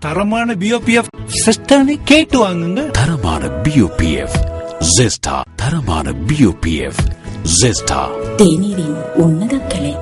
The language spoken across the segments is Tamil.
தரமான பிஓபிஎஃப் சிஸ்டர்னே கேட்டு வாங்குங்க. தரமான பியூபிஎஃப் ஜெஸ்டா தரமான பியூபிஎஃப் ஜெஸ்டா தேநீரின் உன்னத கிளை.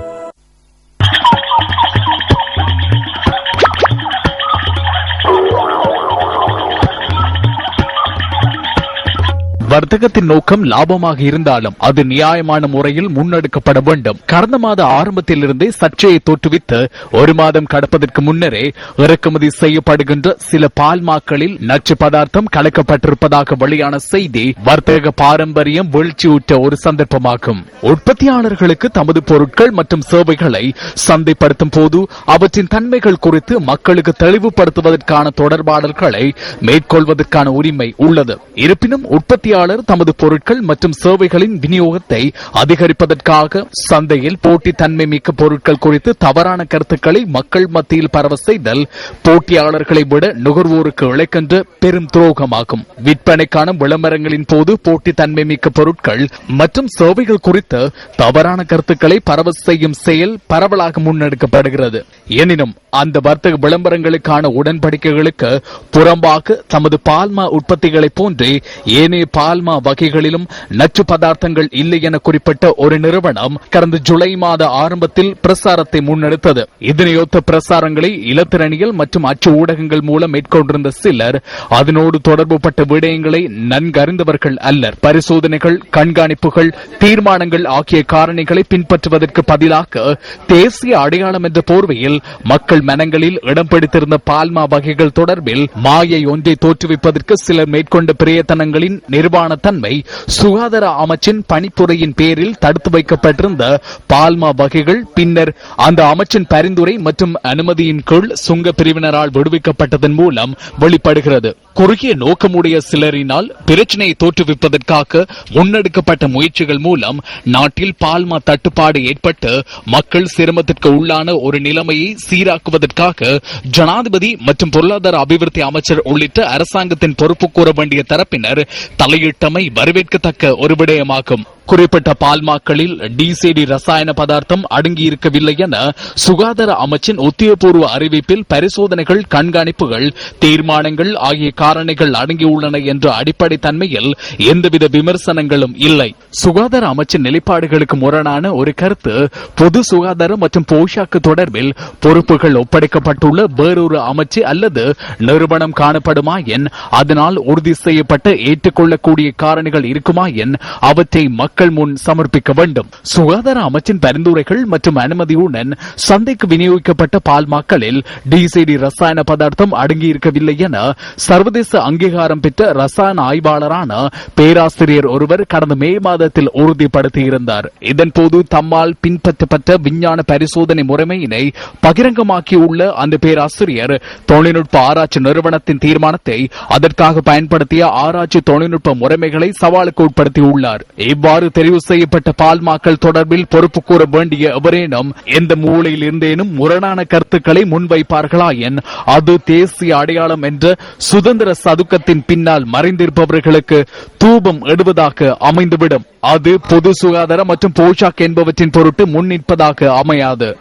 வர்த்தகத்தின் நோக்கம் லாபமாக இருந்தாலும் அது நியாயமான முறையில் முன்னெடுக்கப்பட வேண்டும். கடந்த மாத ஆரம்பத்திலிருந்தே சர்ச்சையை தோற்றுவித்து ஒரு மாதம் கடப்பதற்கு முன்னரே இறக்குமதி செய்யப்படுகின்ற சில பால்மாக்களில் நச்சு பதார்த்தம் கலக்கப்பட்டிருப்பதாக வெளியான செய்தி வர்த்தக பாரம்பரியம் வீழ்ச்சியுற்ற ஒரு சந்தர்ப்பமாகும். உற்பத்தியாளர்களுக்கு தமது பொருட்கள் மற்றும் சேவைகளை சந்தைப்படுத்தும் போது அவற்றின் தன்மைகள் குறித்து மக்களுக்கு தெளிவுபடுத்துவதற்கான தொடர்பாடல்களை மேற்கொள்வதற்கான உரிமை உள்ளது. இருப்பினும் உற்பத்தியாளர் வாடிக்கையாளர் தமது பொருட்கள் மற்றும் சேவைகளின் விநியோகத்தை அதிகரிப்பதற்காக சந்தையில் போட்டித்தன்மை மிக்க பொருட்கள் குறித்து தவறான கருத்துக்களை மக்கள் மத்தியில் பரவ செய்தல் போட்டியாளர்களை விட நுகர்வோருக்கு இழைக்கின்ற பெரும் துரோகமாகும். விற்பனைக்கான விளம்பரங்களின் போது போட்டித்தன்மை மிக்க பொருட்கள் மற்றும் சேவைகள் குறித்து தவறான கருத்துக்களை பரவ செய்யும் செயல் பரவலாக முன்னெடுக்கப்படுகிறது. எனினும் அந்த வர்த்தக விளம்பரங்களுக்கான உடன்படிக்கைகளுக்கு புறம்பாக தமது பால்மா உற்பத்திகளைப் போன்றே ஏனைய பால் பால்மா வகைகளிலும் நச்சு பதார்த்தங்கள் இல்லை என குறிப்பிட்ட ஒரு நிறுவனம் கடந்த ஜூலை மாத ஆரம்பத்தில் பிரசாரத்தை முன்னெடுத்தது. இதனையொத்த பிரசாரங்களை இலத்திரணிகள் மற்றும் அச்சு ஊடகங்கள் மூலம் மேற்கொண்டிருந்த சிலர் அதனோடு தொடர்புபட்ட விடயங்களை நன்கறிந்தவர்கள் அல்லர். பரிசோதனைகள் கண்காணிப்புகள் தீர்மானங்கள் ஆகிய காரணிகளை பின்பற்றுவதற்கு பதிலாக தேசிய அடையாளம் என்ற போர்வையில் மக்கள் மனங்களில் இடம் பிடித்திருந்த பால்மா வகைகள் தொடர்பில் மாயை ஒன்றை தோற்றுவிப்பதற்கு சிலர் மேற்கொண்ட பிரயத்தனங்களின் நிர்வாண தன்மை சுகாதார அமைச்சின் பணிப்புரையின் பேரில் தடுத்து வைக்கப்பட்டிருந்த பால்மா வகைகள் பின்னர் அந்த அமைச்சின் பரிந்துரை மற்றும் அனுமதியின் கீழ் சுங்க பிரிவினரால் விடுவிக்கப்பட்டதன் மூலம் வெளிப்படுகிறது. குறுகிய நோக்கமுடைய சிலரினால் பிரச்சனையை தோற்றுவிப்பதற்காக முன்னெடுக்கப்பட்ட முயற்சிகள் மூலம் நாட்டில் பால்மா தட்டுப்பாடு ஏற்பட்டு மக்கள் சிரமத்திற்கு உள்ளான ஒரு நிலைமையை சீராக்குவதற்காக ஜனாதிபதி மற்றும் பொருளாதார அபிவிருத்தி அமைச்சர் உள்ளிட்ட அரசாங்கத்தின் பொறுப்பு கூற வேண்டிய தரப்பினர் தலையீடு வெளியிட்டமை வரவேற்கத்தக்க ஒரு விடயமாகும். குறிப்பிட்ட பால்மாக்களில் டிசிடி ரசாயன பதார்த்தம் அடங்கியிருக்கவில்லை என சுகாதார அமைச்சின் உத்தியபூர்வ அறிவிப்பில் பரிசோதனைகள் கண்காணிப்புகள் தீர்மானங்கள் ஆகிய காரணிகள் அடங்கியுள்ளன என்ற அடிப்படை தன்மையில் எந்தவித விமர்சனங்களும் இல்லை. சுகாதார அமைச்சின் நிலைப்பாடுகளுக்கு முரணான ஒரு கருத்து பொது சுகாதாரம் மற்றும் போஷாக்கு தொடர்பில் பொறுப்புகள் ஒப்படைக்கப்பட்டுள்ள வேறொரு அமைச்சு அல்லது நிறுவனம் காணப்படுமா என்? அதனால் உறுதி செய்யப்பட்ட ஏற்றுக்கொள்ளக்கூடிய காரணிகள் இருக்குமா என்? அவற்றை மக்கள் மக்கள் முன் சமர்ப்பிக்க வேண்டும். சுகாதார அமைச்சின் பரிந்துரைகள் மற்றும் அனுமதியுடன் சந்தைக்கு விநியோகிக்கப்பட்ட பால் மாக்களில் டிசிடி ரசாயன பதார்த்தம் அடங்கியிருக்கவில்லை என சர்வதேச அங்கீகாரம் பெற்ற ரசாயன ஆய்வாளரான பேராசிரியர் ஒருவர் கடந்த மே மாதத்தில் உறுதிப்படுத்தியிருந்தார். இதன்போது தம்மால் பின்பற்றப்பட்ட விஞ்ஞான பரிசோதனை முறைமையினை பகிரங்கமாக்கியுள்ள அந்த பேராசிரியர் தொழில்நுட்ப ஆராய்ச்சி நிறுவனத்தின் தீர்மானத்தை அதற்காக பயன்படுத்திய ஆராய்ச்சி தொழில்நுட்ப முறைமைகளை சவாலுக்கு உட்படுத்தியுள்ளார். இவ்வாறு தெரிவு செய்யப்பட்ட பால்மாக்கள் தொடர்பில் பொறுப்பு கூற வேண்டிய எவரேனும் எந்த மூலையில் இருந்தேனும் முரணான கருத்துக்களை முன்வைப்பார்களா என் அது தேசிய அடையாளம் என்ற சுதந்திர சதுக்கத்தின் பின்னால் மறைந்திருப்பவர்களுக்கு தூபம் எடுவதாக அமைந்துவிடும். அது பொது சுகாதாரம் மற்றும் போஷாக் என்பவற்றின் பொருட்டு முன்னிற்பதாக அமையாது.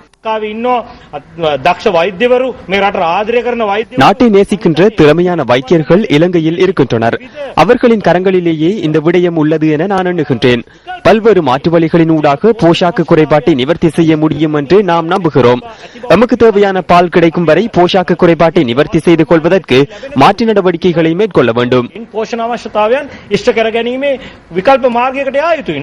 நாட்டை நேசிக்கின்ற திறமையான வைத்தியர்கள் இலங்கையில் இருக்கின்றனர் அவர்களின் கரங்களிலேயே இந்த விடயம் உள்ளது என நான் எண்ணுகின்றேன் பல்வேறு மாற்று வழிகளின் ஊடாக போஷாக்கு குறைபாட்டை நிவர்த்தி செய்ய முடியும் என்று நாம் நம்புகிறோம் நமக்கு தேவையான பால் கிடைக்கும் வரை போஷாக்கு குறைபாட்டை நிவர்த்தி செய்து கொள்வதற்கு மாற்று நடவடிக்கைகளை மேற்கொள்ள வேண்டும் போஷணாவசியத்தாவியான் இஷ்ட கரகணியுமே விகல்ப மார்க்கே கிடையாது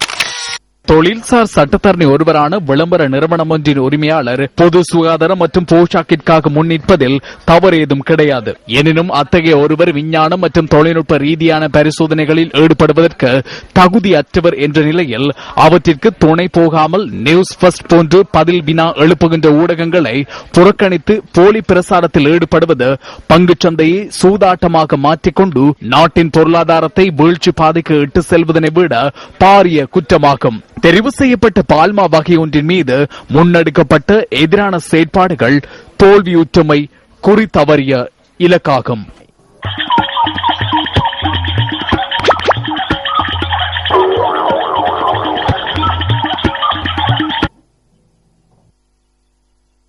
தொழில்சார் சட்டத்தரணி ஒருவரான விளம்பர நிறுவனம் ஒன்றின் உரிமையாளர் பொது சுகாதாரம் மற்றும் போஷாக்கிற்காக முன்னிற்பதில் தவறு ஏதும் கிடையாது. எனினும் அத்தகைய ஒருவர் விஞ்ஞானம் மற்றும் தொழில்நுட்ப ரீதியான பரிசோதனைகளில் ஈடுபடுவதற்கு தகுதியற்றவர் என்ற நிலையில் அவற்றிற்கு துணை போகாமல் நியூஸ் ஃபர்ஸ்ட் போன்று பதில் வினா எழுப்புகின்ற ஊடகங்களை புறக்கணித்து போலி பிரசாரத்தில் ஈடுபடுவது பங்குச்சந்தையை சூதாட்டமாக மாற்றிக்கொண்டு நாட்டின் பொருளாதாரத்தை வீழ்ச்சி பாதைக்கு இட்டு செல்வதனை விட பாரிய குற்றமாகும். தெரிவு செய்யப்பட்ட பால்மா வகை ஒன்றின் மீது முன்னெடுக்கப்பட்ட எதிரான செயற்பாடுகள் தோல்வியுற்றமை குறி தவறிய இலக்காகும்.